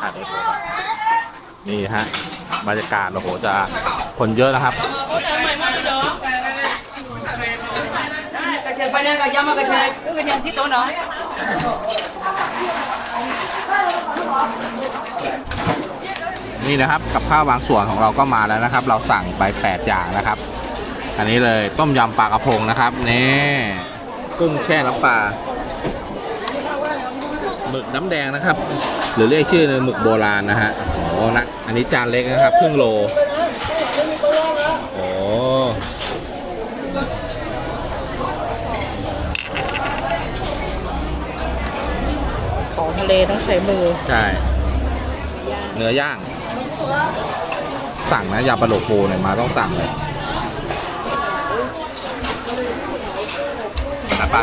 ถ่ายไปโพสก่อนนี่ฮะบรรยากาศโอ้โหจะคนเยอะนะครับกระเชยไปเนี่ยกระยำมากระเชยกระเชยที่โต๊ะเนาะนี่นะครับกับข้าวบางส่วนของเราก็มาแล้วนะครับ เราสั่งไป 8 อย่างนะครับ อันนี้เลยต้มยำปลากระพงนะครับนี่กุ้งแช่น้ำปลา หมึกน้ำแดงนะครับ หรือเรียกชื่อหมึกโบราณนะฮะโอ้นะอันนี้จานเล็กนะครับครึ่งโลโอ้ของทะเลต้องใช้มือ ใช่ เนื้อย่าง สั่งนะยำปลาโลโพเนี่ยมาต้องสั่งเลยนะปะ